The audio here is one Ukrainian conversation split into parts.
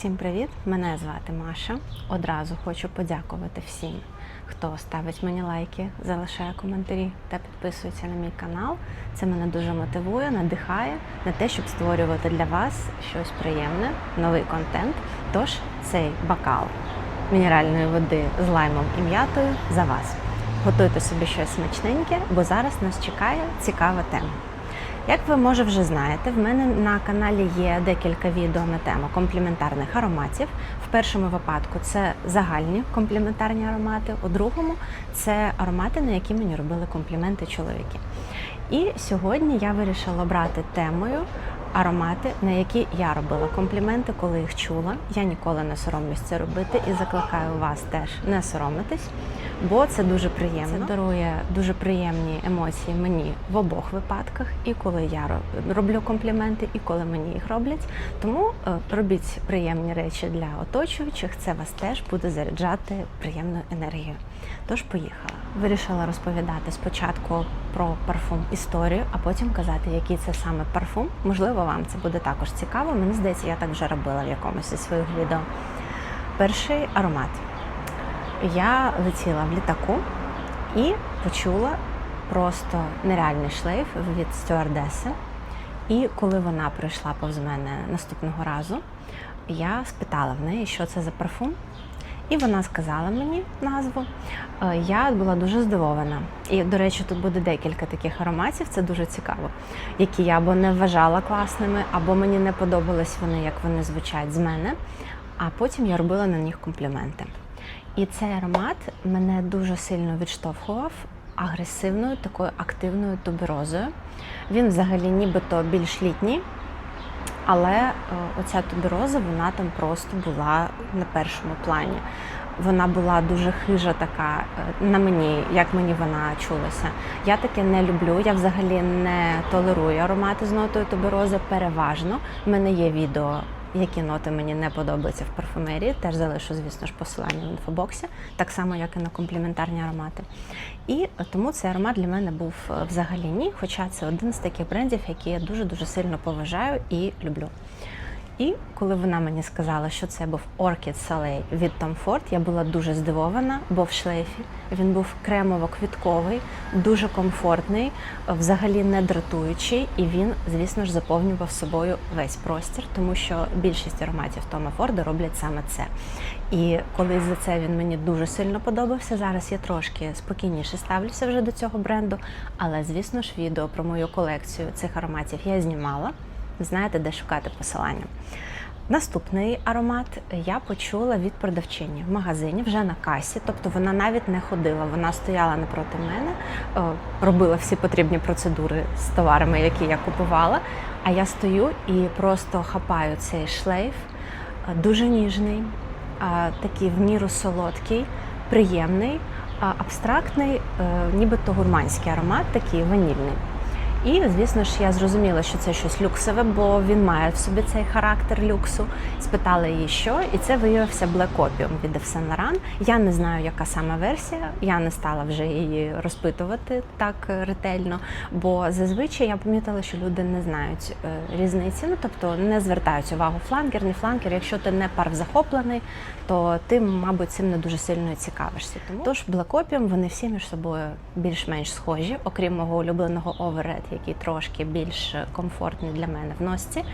Всім привіт! Мене звати Маша. Одразу хочу подякувати всім, хто ставить мені лайки, залишає коментарі та підписується на мій канал. Це мене дуже мотивує, надихає на те, щоб створювати для вас щось приємне, новий контент. Тож цей бокал мінеральної води з лаймом і м'ятою за вас. Готуйте собі щось смачненьке, бо зараз нас чекає цікава тема. Як ви може вже знаєте, в мене на каналі є декілька відео на тему компліментарних ароматів. В першому випадку це загальні компліментарні аромати, у другому це аромати, на які мені робили компліменти чоловіки. І сьогодні я вирішила брати темою аромати, на які я робила компліменти, коли їх чула. Я ніколи не соромлюсь це робити і закликаю вас теж не соромитись, бо це дуже приємно. Це дарує дуже приємні емоції мені в обох випадках, і коли я роблю компліменти, і коли мені їх роблять. Тому е, робіть приємні речі для оточуючих. Це вас теж буде заряджати приємною енергією. Тож поїхала. Вирішила розповідати спочатку про парфум історію, а потім казати, який це саме парфум. Можливо, вам це буде також цікаво. Мені здається, я так вже робила в якомусь із своїх відео. Перший аромат. Я летіла в літаку і почула просто нереальний шлейф від стюардеси. І коли вона прийшла повз мене наступного разу, я спитала в неї, що це за парфум. І вона сказала мені назву. Е, Я була дуже здивована. І, до речі, тут буде декілька таких ароматів, це дуже цікаво, які я або не вважала класними, або мені не подобались вони, як вони звучать з мене. А потім я робила на них компліменти. І цей аромат мене дуже сильно відштовхував агресивною, такою активною туберозою. Він взагалі нібито більш літній, але е, оця тубероза, вона там просто була на першому плані. Вона була дуже хижа така е, на мені, як мені вона чулася. Я таке не люблю. Я взагалі не толерую аромати з нотою туберози переважно. У мене є відео, які ноти мені не подобаються в парфумерії. Теж залишу, звісно ж, посилання в інфобоксі, так само, як і на компліментарні аромати. І тому цей аромат для мене був е, взагалі ні, хоча це один з таких брендів, які я дуже дуже сильно поважаю і люблю. І коли вона мені сказала, що це був Orchid Soleil від Tom Ford, я була дуже здивована, бо в шлейфі він був кремово-квітковий, дуже комфортний, взагалі не дратуючий, і він, звісно ж, заповнював собою весь простір, тому що більшість ароматів Тома Форда роблять саме це. І коли за це він мені дуже сильно подобався, зараз я трошки спокійніше ставлюся вже до цього бренду. Але, звісно ж, відео про мою колекцію цих ароматів я знімала знаєте, де шукати посилання. Наступний аромат я почула від продавчині в магазині вже на касі, тобто вона навіть не ходила, вона стояла напроти мене, е, робила всі потрібні процедури з товарами, які я купувала. А я стою і просто хапаю цей шлейф, е, дуже ніжний, е, такий в міру солодкий, приємний, абстрактний, нібито гурманський аромат, такий ванільний. І, звісно ж, я зрозуміла, що це щось люксове, бо він має в собі цей характер люксу. Спитала її, що, і це виявився Black Opium від Saint Laurent. Я не знаю, яка саме версія. Я не стала вже її розпитувати так ретельно, бо зазвичай я помітила, що люди не знають е, різниці. Ну тобто не звертають увагу фланкер, не фланкер. Якщо ти не парф захоплений, то ти, мабуть, цим не дуже сильно цікавишся. Тому тож Black Opium, вони всі між собою більш-менш схожі, окрім мого улюбленого Overred, який трошки більш комфортний для мене в носці.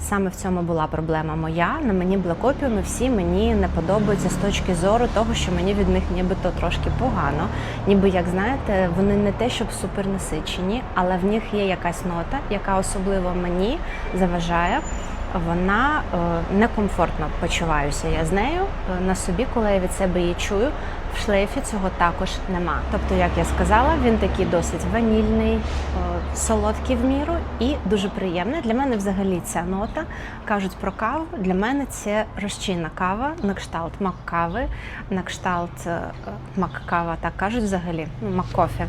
Саме в цьому була проблема моя. На мені Opium всі мені не подобаються з точки зору того, що мені від них нібито трошки погано. Ніби як знаєте, вони не те, щоб супернасичені, але в них є якась нота, яка особливо мені заважає. Вона е, некомфортно почуваюся я з нею е, на собі, коли я від себе її чую. В шлейфі цього також нема. Тобто, як я сказала, він такий досить ванільний, е, солодкий в міру і дуже приємний. Для мене взагалі ця нота кажуть про каву. Для мене це розчинна кава, на кшталт мак-кави, на кшталт е, мак-кава, так кажуть взагалі, ну, мак-кофе.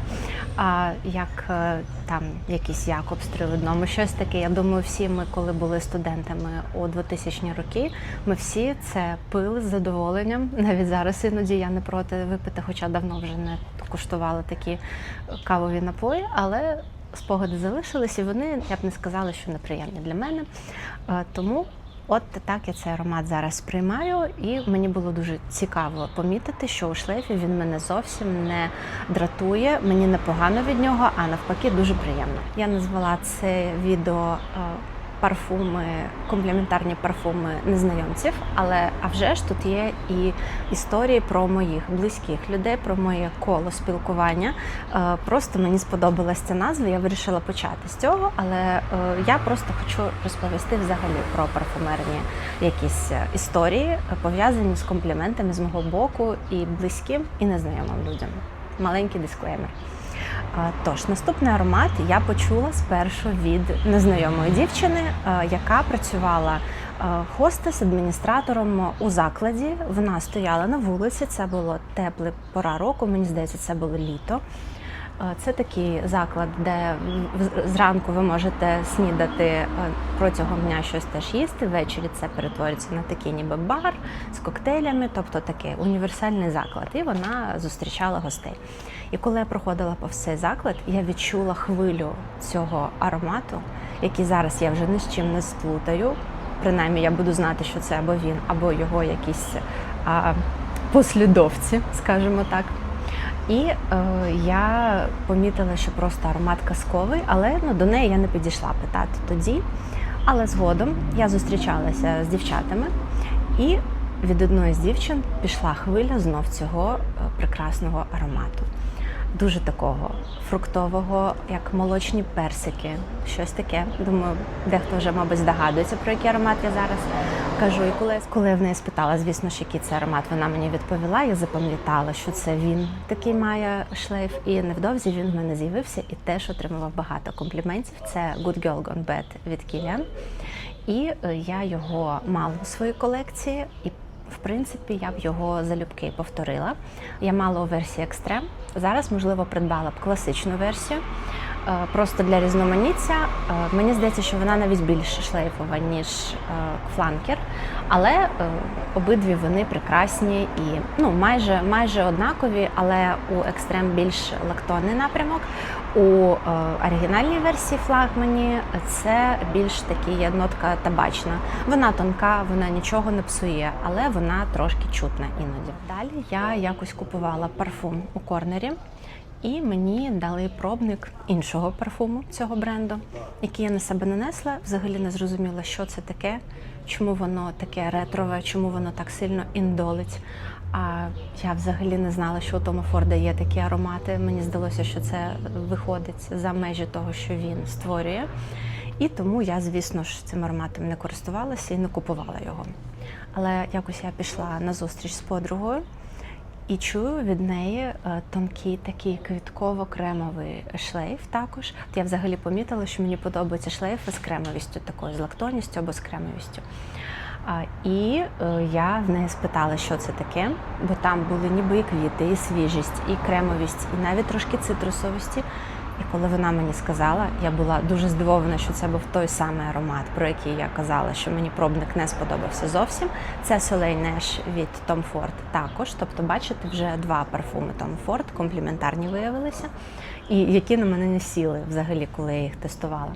А як е, там якийсь якобстри в одному, щось таке. Я думаю, всі ми, коли були студентами у 2000-ні роки, ми всі це пили з задоволенням. Навіть зараз іноді я не проти випити, хоча давно вже не куштувала такі кавові напої, але спогади залишились, і вони я б не сказала, що неприємні для мене. Е, Тому От так я цей аромат зараз сприймаю, і мені було дуже цікаво помітити, що у шлейфі він мене зовсім не дратує, мені непогано від нього, а навпаки, дуже приємно. Я назвала це відео е, парфуми, комплементарні парфуми незнайомців, але а вже ж тут є і історії про моїх близьких людей, про моє коло спілкування. Е, Просто мені сподобалась ця назва. Я вирішила почати з цього, але е, я просто хочу розповісти взагалі про парфумерні якісь е, історії, пов'язані з компліментами з мого боку і близьким, і незнайомим людям. Маленький дисклеймер. Тож, наступний аромат я почула спершу від незнайомої дівчини, е, яка працювала е, хостес адміністратором у закладі. Вона стояла на вулиці. Це було тепле пора року. Мені здається, це було літо. Це такий заклад, де зранку ви можете снідати е, протягом дня щось теж їсти. Ввечері це перетворюється на такий ніби бар з коктейлями, тобто такий універсальний заклад. І вона зустрічала гостей. І коли я проходила повз цей заклад, я відчула хвилю цього аромату, який зараз я вже ні з чим не сплутаю. Принаймні, я буду знати, що це або він, або його якісь а, послідовці, скажімо так. І е, я помітила, що просто аромат казковий, але ну, до неї я не підійшла питати тоді. Але згодом я зустрічалася з дівчатами, і від одної з дівчин пішла хвиля знов цього е, прекрасного аромату. Дуже такого фруктового, як молочні персики, щось таке. Думаю, дехто вже, мабуть, здогадується, про який аромат я зараз кажу. І коли, коли я в неї спитала, звісно ж, який це аромат, вона мені відповіла. Я запам'ятала, що це він такий має шлейф, і невдовзі він в мене з'явився і теж отримував багато компліментів. Це Good Girl Gone Bad від Kilian. І е, я його мала у своїй колекції, і в принципі я б його залюбки повторила. Я мала у версії екстрем. Зараз, можливо, придбала б класичну версію. е, Просто для різноманіття. Е, Мені здається, що вона навіть більш шлейфова, ніж фланкер. Але е, обидві вони прекрасні і ну, майже, майже однакові, але у екстрем більш лактонний напрямок. У е, оригінальній версії флагмані це більш такі є нотка табачна. Вона тонка, вона нічого не псує, але вона трошки чутна іноді. Далі я якось купувала парфум у корнері. І мені дали пробник іншого парфуму цього бренду, який я на себе нанесла. Взагалі не зрозуміла, що це таке, чому воно таке ретрове, чому воно так сильно індолить. А я взагалі не знала, що у Тома Форда є такі аромати. Мені здалося, що це виходить за межі того, що він створює. І тому я, звісно ж, цим ароматом не користувалася і не купувала його. Але якось я пішла на зустріч з подругою і чую від неї е, тонкий такий квітково-кремовий шлейф також. От я взагалі помітила, що мені подобаються шлейфи з кремовістю, такою з лактоністю або з кремовістю. І е, я в неї спитала, що це таке, бо там були ніби і квіти, і свіжість, і кремовість, і навіть трошки цитрусовості. І коли вона мені сказала, я була дуже здивована, що це був той самий аромат, про який я казала, що мені пробник не сподобався зовсім. Це Soleil Neige від Tom Ford також. Тобто, бачите, вже два парфуми Tom Ford компліментарні виявилися, і які на мене не сіли взагалі, коли я їх тестувала.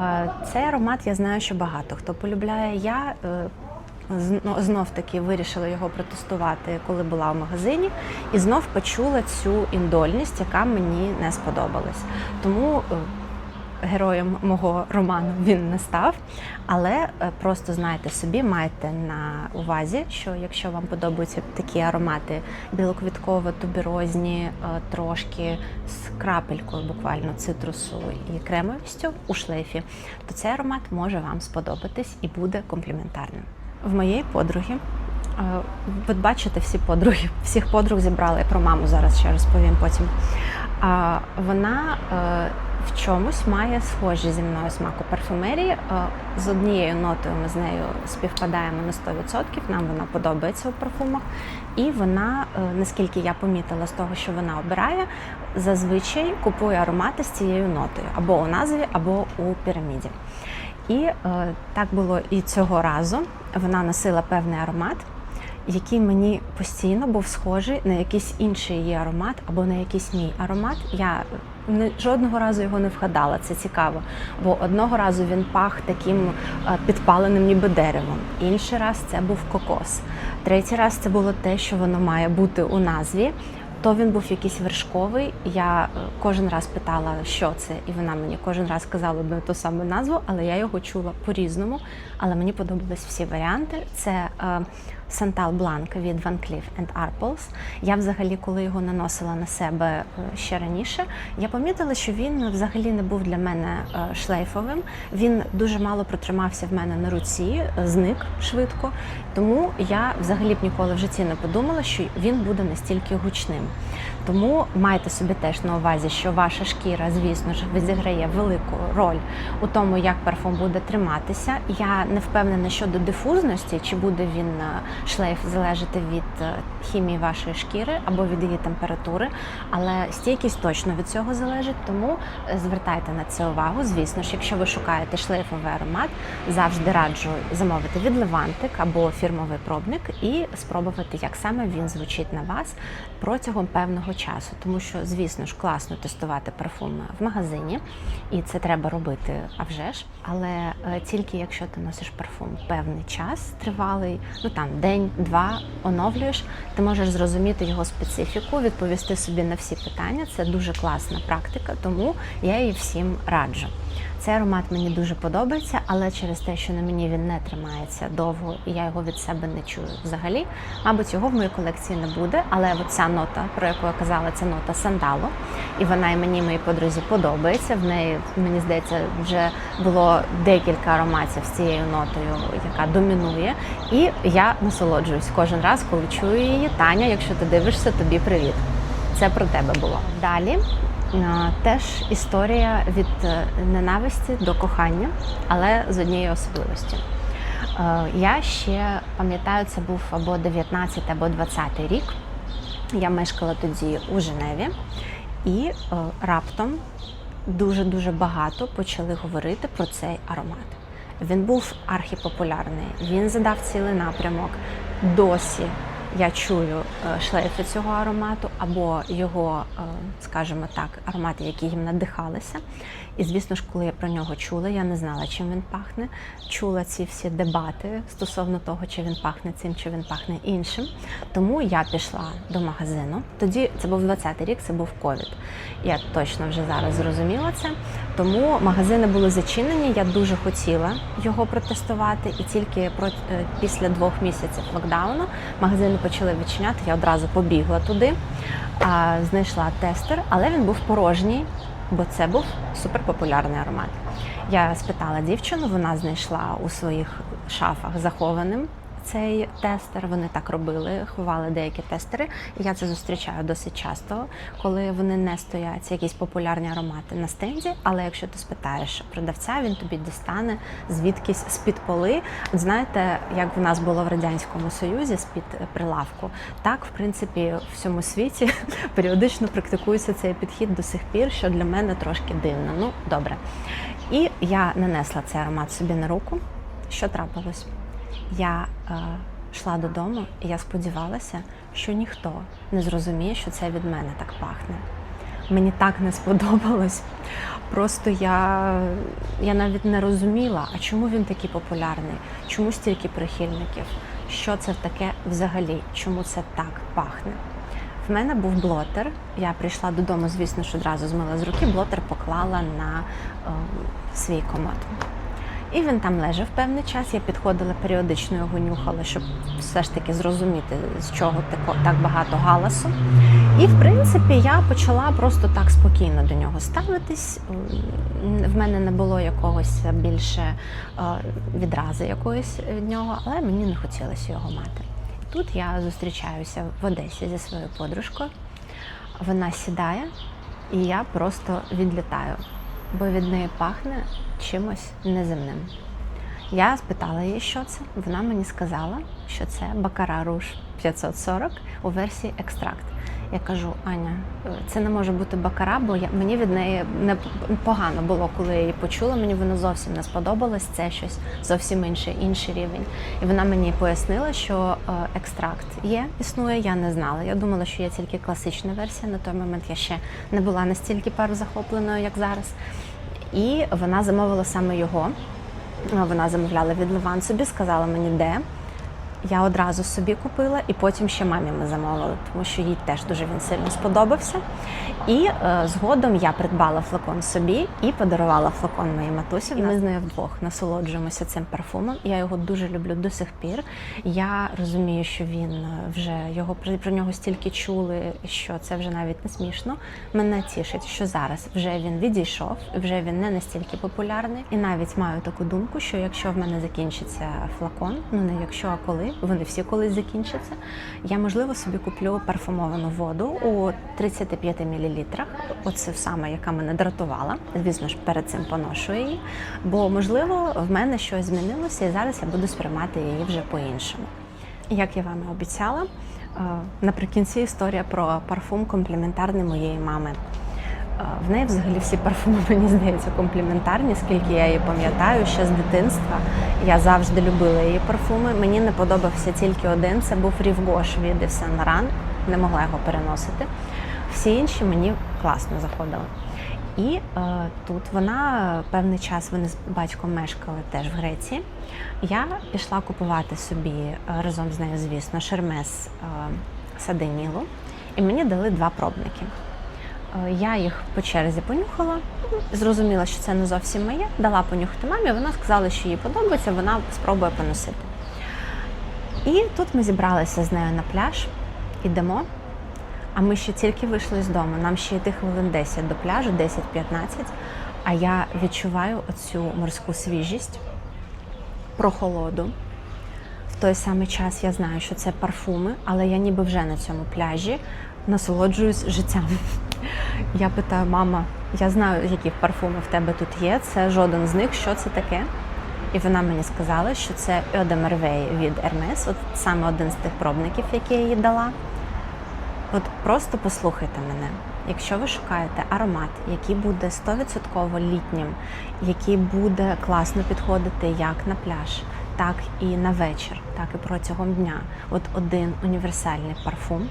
Е, Цей аромат я знаю, що багато хто полюбляє. Я е, знов таки вирішила його протестувати, коли була в магазині, і знов почула цю індольність, яка мені не сподобалась. Тому е, героєм мого роману він не став. Але е, просто знайте собі, майте на увазі, що якщо вам подобаються такі аромати білоквітково-тубірозні, е, трошки з крапелькою буквально цитрусу і кремовістю у шлейфі, то цей аромат може вам сподобатись і буде компліментарним. В моєї подруги. е, Ви бачите всі подруги, всіх подруг зібрала. Я про маму зараз ще розповім потім. Вона в чомусь має схожі зі мною смаку парфумерії. Е, З однією нотою ми з нею співпадаємо на 100%, нам вона подобається у парфумах. І вона, е, наскільки я помітила з того, що вона обирає, зазвичай купує аромати з цією нотою або у назві, або у піраміді. І е, так було і цього разу. Вона носила певний аромат, який мені постійно був схожий на якийсь інший її аромат або на якийсь мій аромат. Я жодного разу його не вгадала. Це цікаво. Бо одного разу він пах таким е, підпаленим ніби деревом. Інший раз це був кокос. Третій раз це було те, що воно має бути у назві. То він був якийсь вершковий. Я е, кожен раз питала, що це, і вона мені кожен раз казала одну ту саму назву, але я його чула по-різному. Але мені подобались всі варіанти. Це е, Сантал Бланк від Van Cleef Arpels. Я взагалі, коли його наносила на себе е, ще раніше, я помітила, що він взагалі не був для мене е, шлейфовим. Він дуже мало протримався в мене на руці, зник швидко. Тому я взагалі б ніколи в житті не подумала, що він буде настільки гучним. Тому майте собі теж на увазі, що ваша шкіра, звісно ж, відіграє велику роль у тому, як парфум буде триматися. Я не впевнена щодо дифузності, чи буде він е, шлейф залежати від е, хімії вашої шкіри або від її температури, але стійкість точно від цього залежить. Тому е, звертайте на це увагу. Звісно ж, якщо ви шукаєте шлейфовий аромат, завжди раджу замовити від Левантик або фірмовий пробник і спробувати, як саме він звучить на вас протягом певного часу. Тому що, звісно ж, класно тестувати парфуми в магазині, і це треба робити, а вже ж. Але е, тільки якщо ти носиш парфум певний час тривалий, ну там день-два оновлюєш, ти можеш зрозуміти його специфіку, відповісти собі на всі питання. Це дуже класна практика, тому я її всім раджу. Цей аромат мені дуже подобається, але через те, що на мені він не тримається довго, і я його від себе не чую взагалі. Мабуть, його в моїй колекції не буде. Але от ця нота, про яку я казала, це нота сандалу. І вона і мені, моїй подрузі подобається. В неї, мені здається, вже було декілька ароматів з цією нотою, яка домінує. І я насолоджуюсь кожен раз, коли чую її. Таня, якщо ти дивишся, тобі привіт. Це про тебе було. Далі теж історія від е, ненависті до кохання, але з однією особливостю. Е, Я ще пам'ятаю, це був або 19 або 20 рік. Я мешкала тоді у Женеві, і е, раптом дуже-дуже багато почали говорити про цей аромат. Він був архіпопулярний, він задав цілий напрямок. Досі я чую е, шлейфи цього аромату або його, е, скажімо так, аромати, які їм надихалися. І звісно ж, коли я про нього чула, я не знала, чим він пахне. Чула ці всі дебати стосовно того, чи він пахне цим, чи він пахне іншим. Тому я пішла до магазину. Тоді це був 20-й рік, це був ковід. Я точно вже зараз зрозуміла це. Тому магазини були зачинені. Я дуже хотіла його протестувати, і тільки е, після двох місяців локдауну магазини почали відчиняти. Я одразу побігла туди, знайшла тестер, але він був порожній, бо це був суперпопулярний аромат. Я спитала дівчину, вона знайшла у своїх шафах захованим цей тестер. Вони так робили, ховали деякі тестери. Я це зустрічаю досить часто, коли вони не стоять якісь популярні аромати на стенді. Але якщо ти спитаєш продавця, він тобі дістане звідкись з-під поли. Знаєте, як в нас було в радянському союзі з-під прилавку, так в принципі в всьому світі періодично практикується цей підхід до сих пір, що для мене трошки дивно. Ну добре. І я нанесла цей аромат собі на руку. Що трапилось? Я е, йшла додому, і я сподівалася, що ніхто не зрозуміє, що це від мене так пахне. Мені так не сподобалось. Просто я, я навіть не розуміла, а чому він такий популярний, чому стільки прихильників, що це таке взагалі, чому це так пахне. В мене був блотер. Я прийшла додому, звісно ж, одразу змила з руки, блотер поклала на е, свій комод. І він там лежав певний час. Я підходила періодично його нюхала, щоб все ж таки зрозуміти, з чого так багато галасу. І в принципі я почала просто так спокійно до нього ставитись. В мене не було якогось більше е, відрази якоїсь від нього, але мені не хотілося його мати. Тут я зустрічаюся в Одесі зі своєю подружкою. Вона сідає, і я просто відлітаю, бо від неї пахне чимось неземним. Я спитала її, що це. Вона мені сказала, що це Бакара Руш 540 у версії екстракт. Я кажу, Аня, це не може бути бакара, бо я, мені від неї не погано було, коли я її почула. Мені воно зовсім не сподобалось. Це щось зовсім інше, інший рівень. І вона мені пояснила, що е, екстракт є, існує. Я не знала. Я думала, що є тільки класична версія. На той момент я ще не була настільки захопленою, як зараз. І вона замовила саме його. Вона замовляла від Ливан собі, сказала мені, де. Я одразу собі купила, і потім ще мамі ми замовили, тому що їй теж дуже він сильно сподобався. І е, згодом я придбала флакон собі і подарувала флакон моїй матусі. І ми з нею вдвох насолоджуємося цим парфумом. Я його дуже люблю до сих пір. Я розумію, що він е, вже його про, про нього стільки чули, що це вже навіть не смішно. Мене тішить, що зараз вже він відійшов, вже він не настільки популярний. І навіть маю таку думку, що якщо в мене закінчиться флакон, ну не якщо а коли вони всі колись закінчаться. Я можливо собі куплю парфумовану воду у 35 мл. Оце саме, яка мене дратувала. Звісно ж, перед цим поношу її. Бо можливо в мене щось змінилося, і зараз я буду сприймати її вже по-іншому. Як я вам і обіцяла, е, наприкінці історія про парфум компліментарний моєї мами. В неї взагалі всі парфуми, мені здається, компліментарні, скільки я її пам'ятаю, ще з дитинства. Я завжди любила її парфуми. Мені не подобався тільки один. Це був Рівгош від Yves Saint. Не могла його переносити. Всі інші мені класно заходили. І е, тут вона певний час вони з батьком мешкали теж в Греції. Я пішла купувати собі е, разом з нею, звісно, шермес е, Саденілу, і мені дали два пробники. Е, я їх по черзі понюхала, зрозуміла, що це не зовсім моє, дала понюхати мамі, вона сказала, що їй подобається, вона спробує поносити. І тут ми зібралися з нею на пляж, ідемо. А ми ще тільки вийшли з дому. Нам ще йти хвилин 10 до пляжу, 10-15. А я відчуваю оцю морську свіжість, прохолоду. В той самий час я знаю, що це парфуми, але я ніби вже на цьому пляжі насолоджуюсь життям. Я питаю, мама, я знаю, які парфуми в тебе тут є. Це жоден з них, що це таке? І вона мені сказала, що це de Merveille від Hermes, от саме один з тих пробників, які я їй дала. От просто послухайте мене. Якщо ви шукаєте аромат, який буде 100% літнім, який буде класно підходити як на пляж, так і на вечір, так і протягом дня. От один універсальний парфум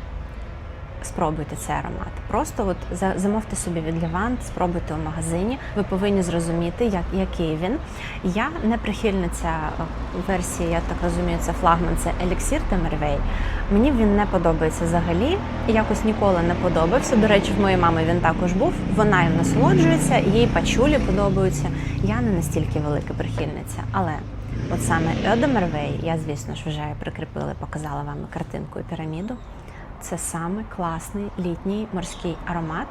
спробуйте цей аромат. Просто от замовте собі від Левант, спробуйте у магазині. Ви повинні зрозуміти, як, який він. Я не прихильниця е, версії, я так розумію, це флагман, це еліксір Темервей. Мені він не подобається взагалі. Якось ніколи не подобався. До речі, в моєї мами він також був. Вона їм насолоджується, їй пачулі подобаються. Я не настільки велика прихильниця, але. От саме Мервей, я, звісно ж, вже прикріпила, показала вам картинку і піраміду це саме класний літній морський аромат.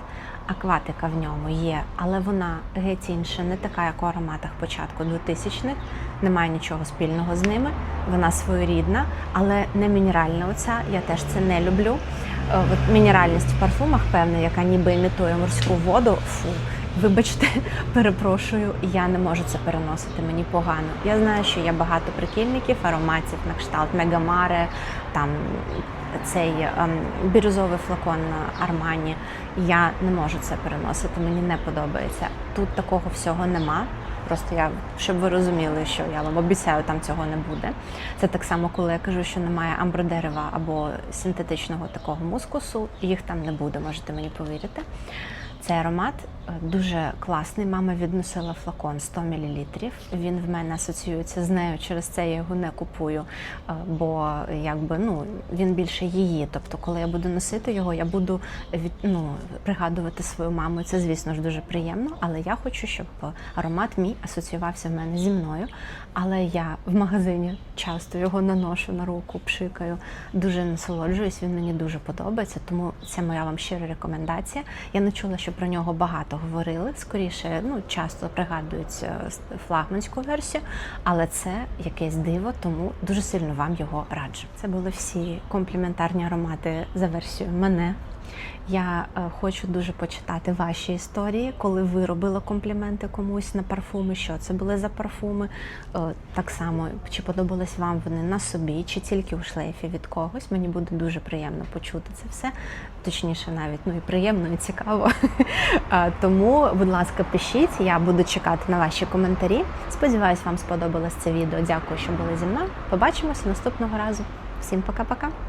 Акватика в ньому є, але вона геть інша, не така, як у ароматах початку 2000-х. Немає нічого спільного з ними. Вона своєрідна, але не мінеральна. Оця я теж це не люблю. Е, от Мінеральність в парфумах, певна, яка ніби імітує морську воду. Фу, вибачте, перепрошую, я не можу це переносити. Мені погано. Я знаю, що є багато прикільників, ароматів на кшталт Мегамаре, там цей ем, бірюзовий флакон Армані. Я не можу це переносити, мені не подобається. Тут такого всього нема. Просто я, щоб ви розуміли, що я вам обіцяю, там цього не буде. Це так само, коли я кажу, що немає амбродерева або синтетичного такого мускусу, їх там не буде, можете мені повірити. Цей аромат е, дуже класний. Мама відносила флакон 100 мл. Він в мене асоціюється з нею. Через це я його не купую, е, бо якби ну він більше її. Тобто, коли я буду носити його, я буду від, ну, пригадувати свою маму. Це, звісно ж, дуже приємно. Але я хочу, щоб аромат мій асоціювався в мене зі мною. Але я в магазині часто його наношу на руку, пшикаю, дуже насолоджуюсь. Він мені дуже подобається. Тому це моя вам щира рекомендація. Я не чула, що про нього багато говорили. Скоріше, ну часто пригадують е, флагманську версію, але це якесь диво, тому дуже сильно вам його раджу. Це були всі компліментарні аромати за версією мене. Я е, хочу дуже почитати ваші історії, коли ви робили компліменти комусь на парфуми, що це були за парфуми. Е, так само, чи подобались вам вони на собі, чи тільки у шлейфі від когось. Мені буде дуже приємно почути це все. Точніше, навіть ну і приємно, і цікаво. Тому, будь ласка, пишіть. Я буду чекати на ваші коментарі. Сподіваюсь, вам сподобалось це відео. Дякую, що були зі мною. Побачимося наступного разу. Всім пока-пока.